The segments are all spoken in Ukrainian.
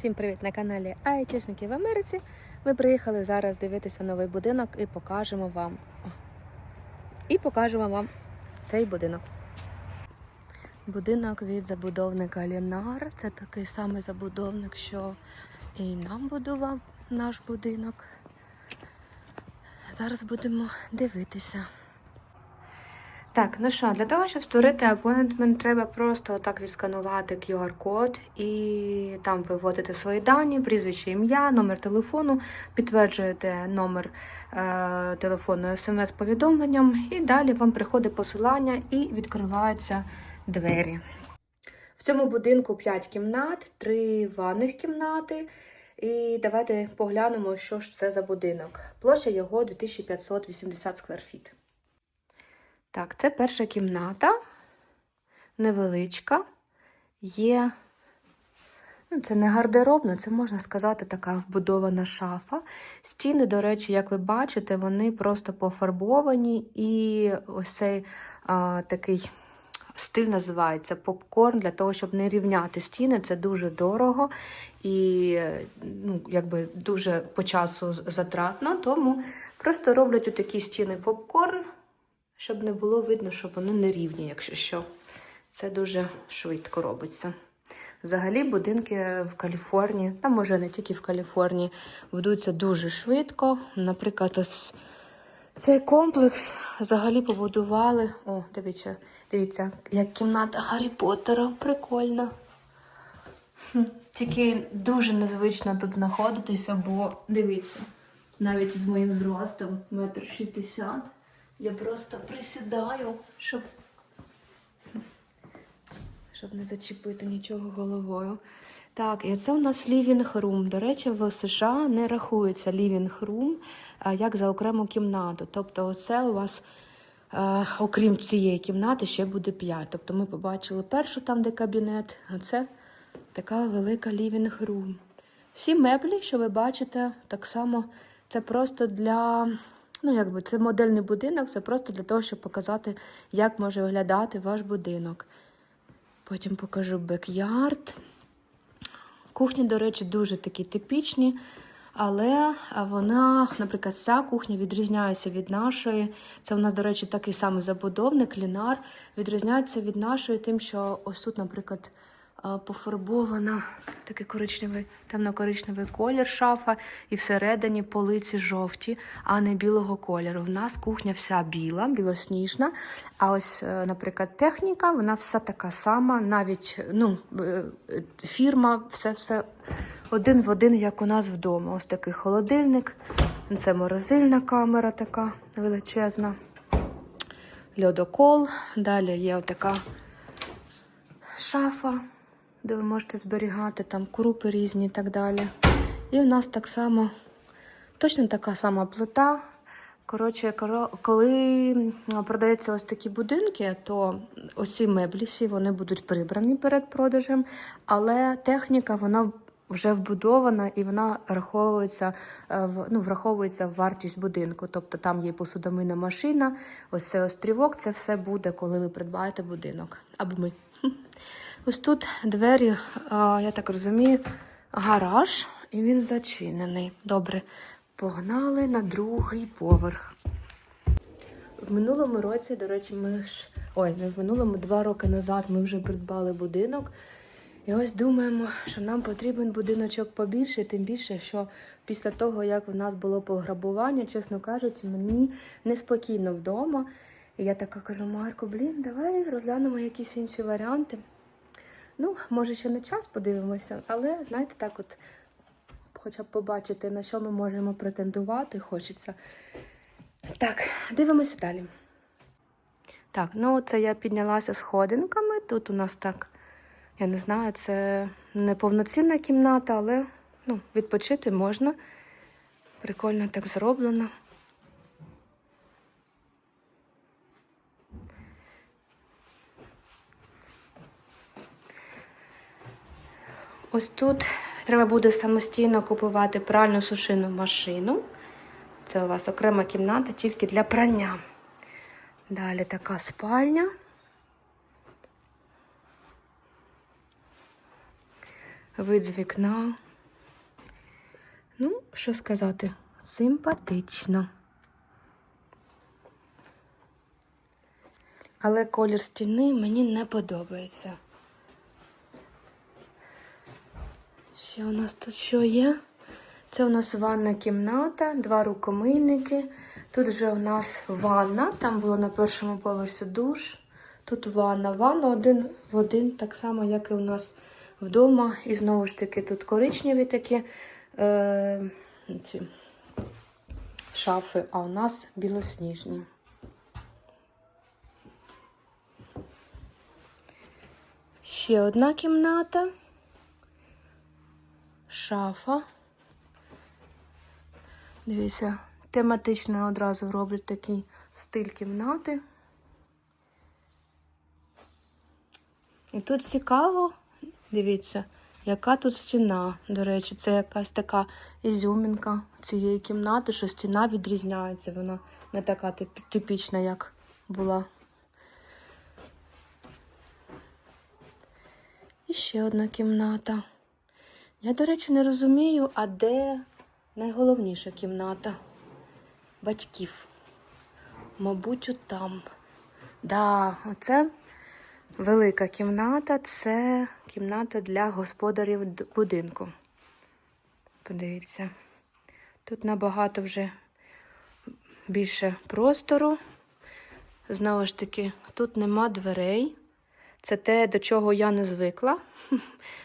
Всім привіт на каналі Айтішники в Америці. Ми приїхали зараз дивитися новий будинок і покажемо вам. І покажемо вам цей будинок. Будинок від забудовника Лінар. Це такий самий забудовник, що і нам будував наш будинок. Зараз будемо дивитися. Так, ну що, для того, щоб створити апоінтмент, треба просто отак відсканувати QR-код і там виводити свої дані, прізвище, ім'я, номер телефону, підтверджуєте номер е, телефону смс-повідомленням, і далі вам приходить посилання і відкриваються двері. В цьому будинку 5 кімнат, 3 ванних кімнати. І давайте поглянемо, що ж це за будинок. Площа його 2580 скверфіт. Так, це перша кімната, невеличка. Є, ну, це не гардеробна, це можна сказати, така вбудована шафа. Стіни, до речі, як ви бачите, вони просто пофарбовані, і ось цей а, такий стиль називається попкорн, для того, щоб не рівняти стіни. Це дуже дорого і ну, якби дуже по часу затратно. Тому просто роблять отакі стіни попкорн щоб не було видно, що вони не рівні, якщо що. Це дуже швидко робиться. Взагалі, будинки в Каліфорнії, та може не тільки в Каліфорнії, будуються дуже швидко. Наприклад, ось цей комплекс взагалі побудували. О, дивіться, дивіться, як кімната Гаррі Поттера. Прикольно. Тільки дуже незвично тут знаходитися, бо дивіться, навіть з моїм зростом метр шістдесят. Я просто присідаю, щоб щоб не зачепити нічого головою. Так, і це у нас living room. До речі, в США не рахується living room як за окрему кімнату. Тобто, оце у вас, е, окрім цієї кімнати, ще буде 5. Тобто ми побачили першу там, де кабінет, а це така велика room. Всі меблі, що ви бачите, так само це просто для. Ну, якби це модельний будинок, це просто для того, щоб показати, як може виглядати ваш будинок. Потім покажу бек-ярд. Кухні, до речі, дуже такі типічні, але вона, наприклад, ця кухня відрізняється від нашої. Це у нас, до речі, такий самий забудовник, лінар, відрізняється від нашої, тим, що ось тут, наприклад, пофарбована такий коричневий, темно-коричневий колір шафа, і всередині полиці жовті, а не білого кольору. В нас кухня вся біла, білосніжна. А ось, е, наприклад, техніка, вона вся така сама, навіть ну, е, фірма, все все один в один, як у нас вдома. Ось такий холодильник. Це морозильна камера така величезна. Льодокол. Далі є така шафа де ви можете зберігати там крупи різні і так далі. І у нас так само точно така сама плита. Коротше, коли продається ось такі будинки, то ось меблі всі вони будуть прибрані перед продажем, але техніка вона вже вбудована і вона враховується ну, враховується в вартість будинку. Тобто там є посудомийна машина, ось цей острівок, це все буде, коли ви придбаєте будинок. Або ми. Ось тут двері, я так розумію, гараж, і він зачинений. Добре, погнали на другий поверх. В минулому році, до речі, ми ж. Ой, не в минулому, два роки назад ми вже придбали будинок. І ось думаємо, що нам потрібен будиночок побільше, тим більше, що після того, як у нас було пограбування, чесно кажучи, мені неспокійно вдома. І я така кажу, Марко, блін, давай розглянемо якісь інші варіанти. Ну, може, ще не час подивимося, але, знаєте, так от, хоча б побачити, на що ми можемо претендувати, хочеться. Так, дивимося далі. Так, ну це я піднялася сходинками. Тут у нас так, я не знаю, це не повноцінна кімната, але ну, відпочити можна. Прикольно так зроблено. Ось тут треба буде самостійно купувати пральну сушину машину. Це у вас окрема кімната тільки для прання. Далі така спальня. Вид з вікна. Ну, що сказати, симпатично. Але колір стіни мені не подобається. Що у нас тут що є? Це у нас ванна кімната, два рукомийники. Тут вже у нас ванна, там було на першому поверсі душ. Тут ванна. Ванна один в один, так само, як і у нас вдома. І знову ж таки тут коричневі такі е, ці шафи, а у нас білосніжні. Ще одна кімната. Шафа. Дивіться, тематично одразу роблять такий стиль кімнати. І тут цікаво, дивіться, яка тут стіна. До речі, це якась така ізюмінка цієї кімнати, що стіна відрізняється. Вона не така типічна, як була. І ще одна кімната. Я, до речі, не розумію, а де найголовніша кімната батьків. Мабуть, отам. Да, оце велика кімната це кімната для господарів будинку. Подивіться. Тут набагато вже більше простору. Знову ж таки, тут нема дверей. Це те, до чого я не звикла.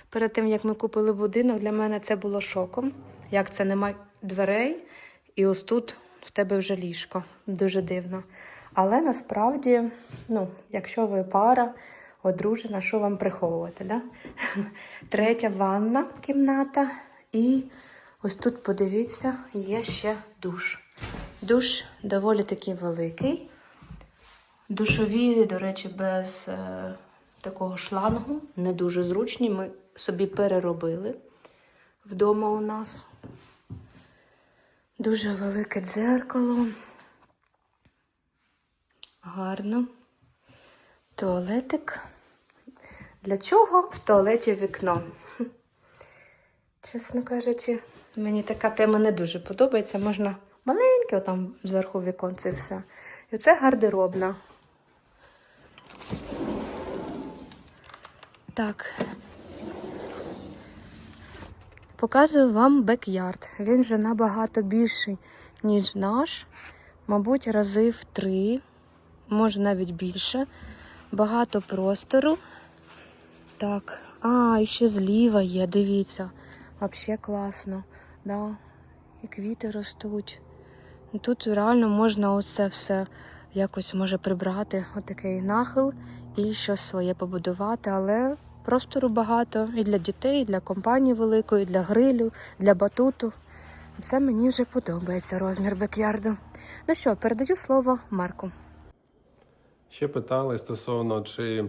Перед тим, як ми купили будинок, для мене це було шоком. Як це нема дверей, і ось тут в тебе вже ліжко. Дуже дивно. Але насправді, ну, якщо ви пара, одружена, що вам приховувати? Да? Третя ванна кімната. І ось тут, подивіться, є ще душ. Душ доволі такий великий. Душові, до речі, без е, такого шлангу, не дуже зручні. Ми собі переробили вдома у нас. Дуже велике дзеркало. Гарно. Туалетик. Для чого в туалеті вікно? Чесно кажучи, мені така тема не дуже подобається. Можна маленьке, там зверху віконце і все. І це гардеробна. Так. Показую вам бек-ярд. Він вже набагато більший, ніж наш. Мабуть, рази в три, може навіть більше. Багато простору. Так. А, і ще зліва є, дивіться. Взагалі класно. Да. І квіти ростуть. Тут реально можна оце все якось може прибрати, отакий нахил і щось своє побудувати, але простору багато і для дітей, і для компанії великої, і для грилю, для батуту. Це мені вже подобається розмір бекярду. Ну що, передаю слово Марку. Ще питали стосовно, чи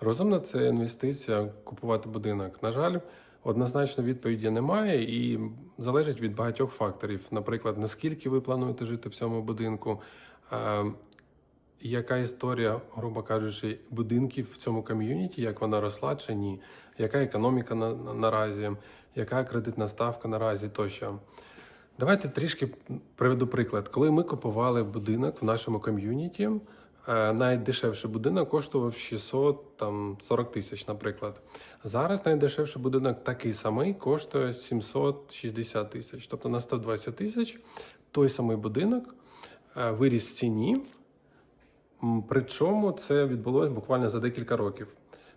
розумна це інвестиція купувати будинок. На жаль, однозначно відповіді немає і залежить від багатьох факторів. Наприклад, наскільки ви плануєте жити в цьому будинку, е, яка історія, грубо кажучи, будинків в цьому ком'юніті, як вона росла чи ні, яка економіка на, на- наразі, яка кредитна ставка наразі тощо. Давайте трішки приведу приклад. Коли ми купували будинок в нашому ком'юніті, е, найдешевший будинок коштував 640 тисяч, наприклад. Зараз найдешевший будинок такий самий коштує 760 тисяч. Тобто на 120 тисяч той самий будинок е, виріс в ціні. Причому це відбулося буквально за декілька років.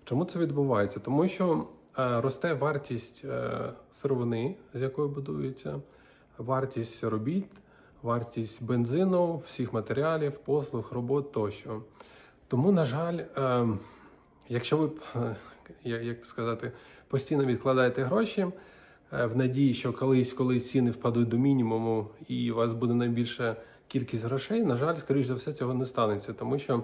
Чому це відбувається? Тому що е, росте вартість е, сировини, з якої будується, вартість робіт, вартість бензину, всіх матеріалів, послуг, робот тощо. Тому, на жаль, е, якщо ви як сказати, постійно відкладаєте гроші в надії, що колись, колись ціни впадуть до мінімуму і у вас буде найбільша кількість грошей, на жаль, скоріш за все, цього не станеться, тому що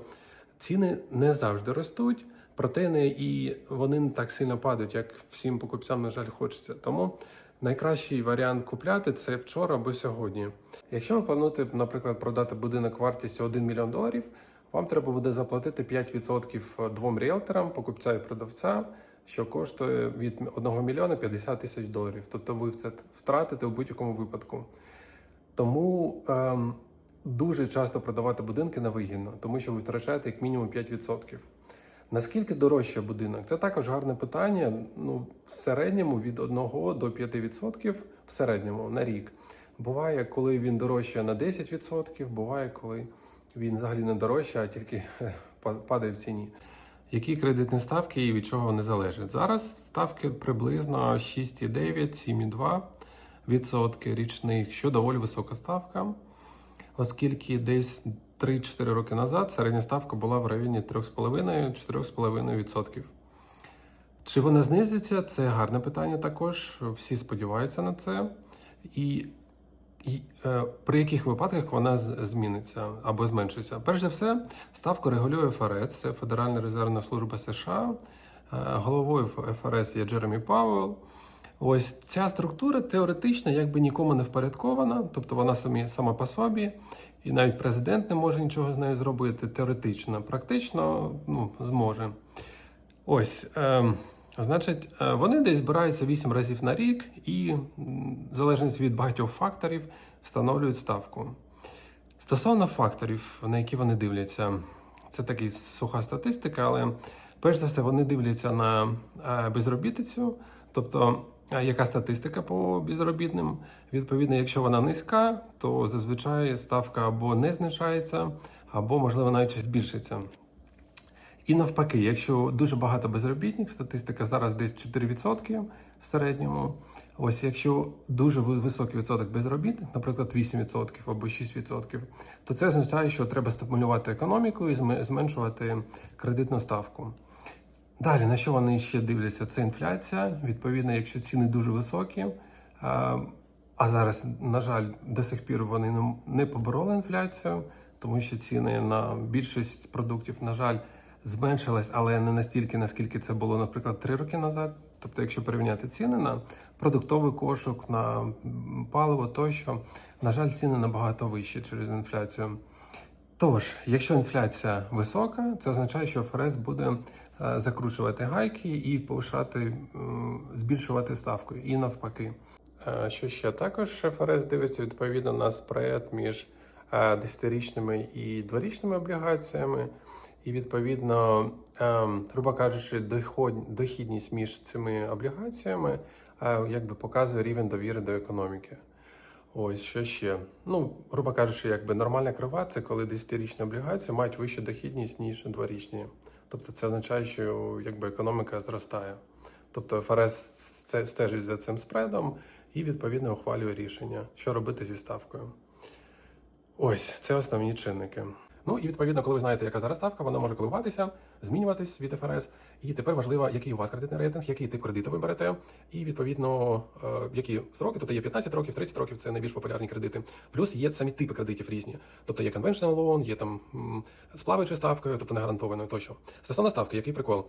ціни не завжди ростуть, проте не і вони не так сильно падають, як всім покупцям, на жаль, хочеться. Тому найкращий варіант купляти це вчора або сьогодні. Якщо ви плануєте, наприклад, продати будинок вартістю 1 мільйон доларів, вам треба буде заплатити 5% двом ріелторам, покупця і продавця. що коштує від 1 мільйона 50 тисяч доларів. Тобто ви це втратите у будь-якому випадку. Тому ем, дуже часто продавати будинки невигідно, тому що ви втрачаєте як мінімум 5%. Наскільки дорожче будинок? Це також гарне питання. Ну, в середньому від 1 до 5% в середньому на рік. Буває, коли він дорожчає на 10%, буває, коли він взагалі не дорожчає, а тільки е, падає в ціні. Які кредитні ставки і від чого вони залежать? Зараз ставки приблизно 6,9-7,2 відсотки річних, що доволі висока ставка, оскільки десь 3-4 роки назад середня ставка була в районі 3,5-4,5 відсотків. Чи вона знизиться? Це гарне питання також. Всі сподіваються на це. І, і е, при яких випадках вона зміниться або зменшиться? Перш за все, ставку регулює ФРС, це Федеральна резервна служба США. Е, Головою ФРС є Джеремі Пауелл. Ось ця структура теоретично якби нікому не впорядкована, тобто вона самі, сама по собі, і навіть президент не може нічого з нею зробити теоретично, практично ну, зможе. Ось, е, значить, вони десь збираються 8 разів на рік і, в залежності від багатьох факторів, встановлюють ставку. Стосовно факторів, на які вони дивляться, це така суха статистика, але перш за все вони дивляться на е, безробітицю, тобто яка статистика по безробітним. Відповідно, якщо вона низька, то зазвичай ставка або не знижається, або, можливо, навіть збільшиться. І навпаки, якщо дуже багато безробітних, статистика зараз десь 4% в середньому. Ось якщо дуже високий відсоток безробітних, наприклад, 8% або 6%, то це означає, що треба стимулювати економіку і зменшувати кредитну ставку. Далі, на що вони ще дивляться? Це інфляція. Відповідно, якщо ціни дуже високі, а, зараз, на жаль, до сих пір вони не- побороли інфляцію, тому що ціни на більшість продуктів, на жаль, зменшились, але не настільки, наскільки це було, наприклад, три роки назад. Тобто, якщо порівняти ціни на продуктовий кошик, на паливо тощо, на жаль, ціни набагато вищі через інфляцію. Тож, якщо інфляція висока, це означає, що ФРС буде закручувати гайки і повишати, збільшувати ставку, і навпаки. Е, Що ще також ФРС дивиться відповідно на спред між е, десятирічними і дворічними облігаціями, і відповідно, е, грубо кажучи, дохідність між цими облігаціями е, якби показує рівень довіри до економіки. Ось що ще. Ну, грубо кажучи, якби нормальна крива це коли 10-річні облігації мають вищу дохідність, ніж дворічні. Тобто це означає, що якби економіка зростає. Тобто ФРС стежить за цим спредом і відповідно ухвалює рішення, що робити зі ставкою. Ось це основні чинники. Ну і відповідно, коли ви знаєте, яка зараз ставка, вона може коливатися, змінюватись від ФРС. І тепер важливо, який у вас кредитний рейтинг, який тип кредиту ви берете, і відповідно е, які строки. Тобто є 15 років, 30 років це найбільш популярні кредити. Плюс є самі типи кредитів різні. Тобто є conventional loan, є там з плаваючою ставкою, тобто не гарантованою тощо. Стосовно ставки, який прикол?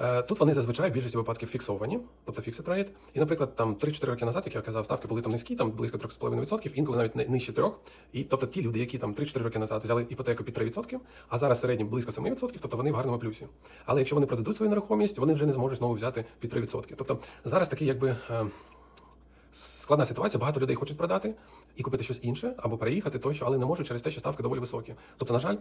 Е, Тут вони зазвичай в більшості випадків фіксовані, тобто fixed rate. І, наприклад, там 3-4 роки назад, як я казав, ставки були там низькі, там близько 3,5%, інколи навіть ни- нижче 3%. І тобто ті люди, які там 3-4 роки назад взяли іпотеку під 3%, а зараз середньо близько 7%, тобто вони в гарному плюсі. Але якщо вони продадуть свою нерухомість, вони вже не зможуть знову взяти під 3%. Тобто зараз такий якби. е, Складна ситуація, багато людей хочуть продати і купити щось інше або переїхати тощо, але не можуть через те, що ставки доволі високі. Тобто, на жаль,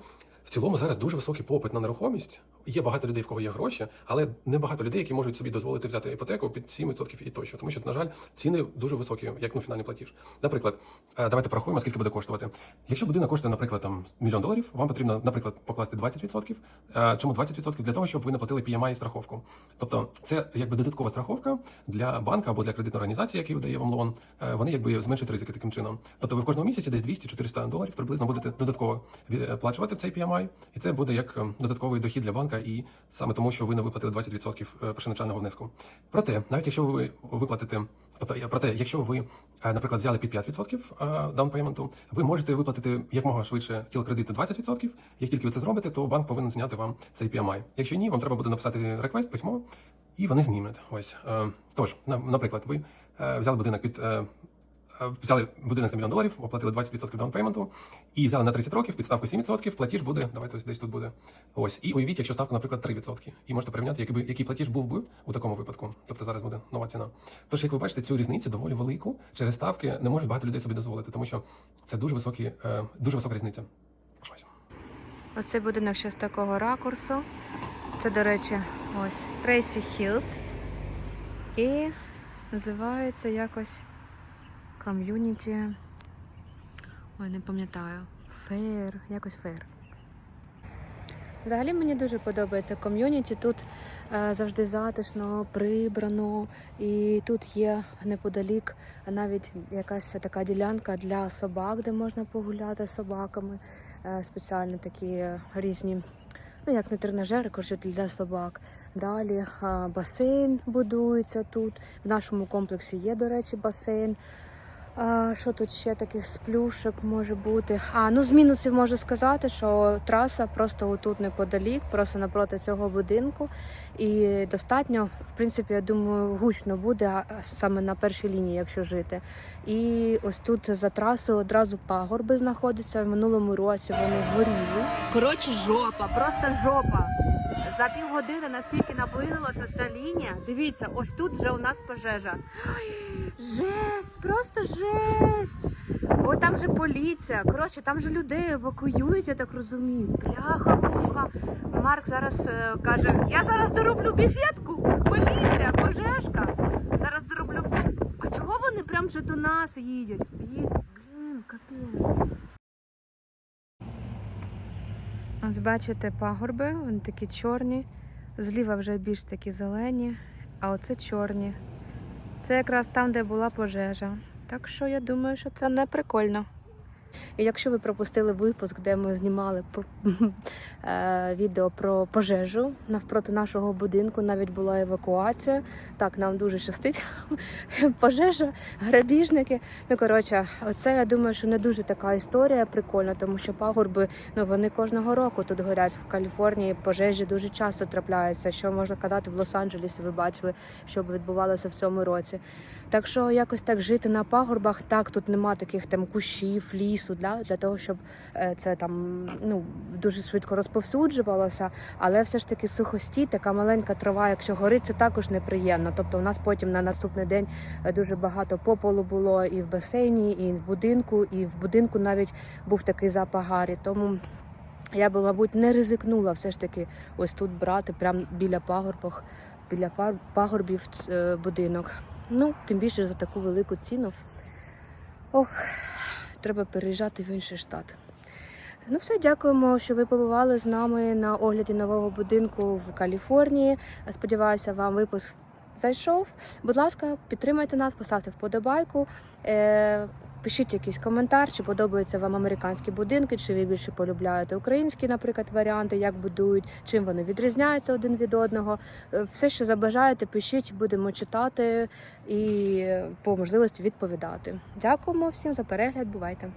в цілому зараз дуже високий попит на нерухомість. Є багато людей, в кого є гроші, але не багато людей, які можуть собі дозволити взяти іпотеку під 7% і тощо. Тому що, на жаль, ціни дуже високі, як ну, фінальний платіж. Наприклад, е, давайте порахуємо, скільки буде коштувати. Якщо будинок коштує, наприклад, там мільйон доларів, вам потрібно, наприклад, покласти 20%. Е, Чому 20%? Для того, щоб ви не платили PMI і страховку. Тобто, це якби додаткова страховка для банка або для кредитної організації, який видає вам лон. Е, Вони якби зменшують ризики таким чином. Тобто, ви в кожному місяці десь 200-400 доларів приблизно будете додатково від- в цей PMI, і це буде як е, додатковий дохід для банка, і саме тому, що ви не виплатили 20% першоначального внеску. Проте, навіть якщо ви виплатите, тобто проте, якщо ви, е, наприклад, взяли під 5% даунпейменту, ви можете виплатити якмога швидше тіл кредиту 20%. Як тільки ви це зробите, то банк повинен зняти вам цей PMI. Якщо ні, вам треба буде написати реквест, письмо, і вони знімуть. Ось е, тож, на- наприклад, ви е, взяли будинок під. Взяли будинок за мільйон доларів, оплатили 20% даунпейменту і взяли на 30 років, підставку 7%, платіж буде, давайте ось десь тут буде. Ось. І уявіть, якщо ставка, наприклад, 3%. І можете порівняти, який, який платіж був би у такому випадку. Тобто зараз буде нова ціна. Тож, як ви бачите, цю різницю доволі велику через ставки не можуть багато людей собі дозволити, тому що це дуже високі, е, дуже висока різниця. Ось. Оцей будинок ще з такого ракурсу. Це, до речі, ось Трейсі Хілз. І називається якось ком'юніті. Ой, не пам'ятаю. Фейр, якось фейр. Взагалі мені дуже подобається ком'юніті. Тут е, завжди затишно, прибрано, і тут є неподалік навіть якась така ділянка для собак, де можна погуляти з собаками. Е, спеціально такі різні, ну як не тренажери, коротше, для собак. Далі а, басейн будується тут. В нашому комплексі є, до речі, басейн. Що тут ще таких сплюшок може бути? А, ну з мінусів можу сказати, що траса просто отут неподалік, просто напроти цього будинку. І достатньо, в принципі, я думаю, гучно буде саме на першій лінії, якщо жити. І ось тут за трасою одразу пагорби знаходяться. В минулому році вони горіли. Коротше, жопа, просто жопа. За півгодини настільки наблизилася ця лінія. Дивіться, ось тут вже у нас пожежа. Ой, жесть, просто жесть. Ой, там же поліція. Коротше, там же людей евакуюють, я так розумію. Бляха, муха. Марк зараз е, каже: я зараз дороблю бесідку. Поліція, пожежка. Зараз дороблю. А чого вони прям вже до нас їдуть? Ось бачите пагорби, вони такі чорні. Зліва вже більш такі зелені, а оце чорні. Це якраз там, де була пожежа. Так що я думаю, що це не прикольно. І якщо ви пропустили випуск, де ми знімали е, відео про пожежу навпроти нашого будинку, навіть була евакуація. Так, нам дуже щастить. Пожежа, грабіжники. Ну коротше, оце я думаю, що не дуже така історія прикольна, тому що пагорби ну вони кожного року тут горять в Каліфорнії. Пожежі дуже часто трапляються. Що можна казати в Лос-Анджелесі? Ви бачили, що відбувалося в цьому році. Так що якось так жити на пагорбах, так тут нема таких там кущів, лісу для, того, щоб е, це там ну дуже швидко розповсюджувалося. Але все ж таки сухості, така маленька трава, якщо горить, це також неприємно. Тобто, у нас потім на наступний день е, дуже багато попелу було і в басейні, і в будинку, і в будинку навіть був такий запах гарі. Тому я би, мабуть, не ризикнула все ж таки ось тут брати, прямо біля пагорбах, біля пагорбів е, будинок. Ну, тим більше за таку велику ціну. Ох, треба переїжджати в інший штат. Ну, все, дякуємо, що ви побували з нами на огляді нового будинку в Каліфорнії. Сподіваюся, вам випуск зайшов. Будь ласка, підтримайте нас, поставте вподобайку. Пишіть якийсь коментар, чи подобаються вам американські будинки, чи ви більше полюбляєте українські, наприклад, варіанти, як будують, чим вони відрізняються один від одного. Е, Все, що забажаєте, пишіть, будемо читати і е, по можливості відповідати. Дякуємо всім за перегляд. Бувайте!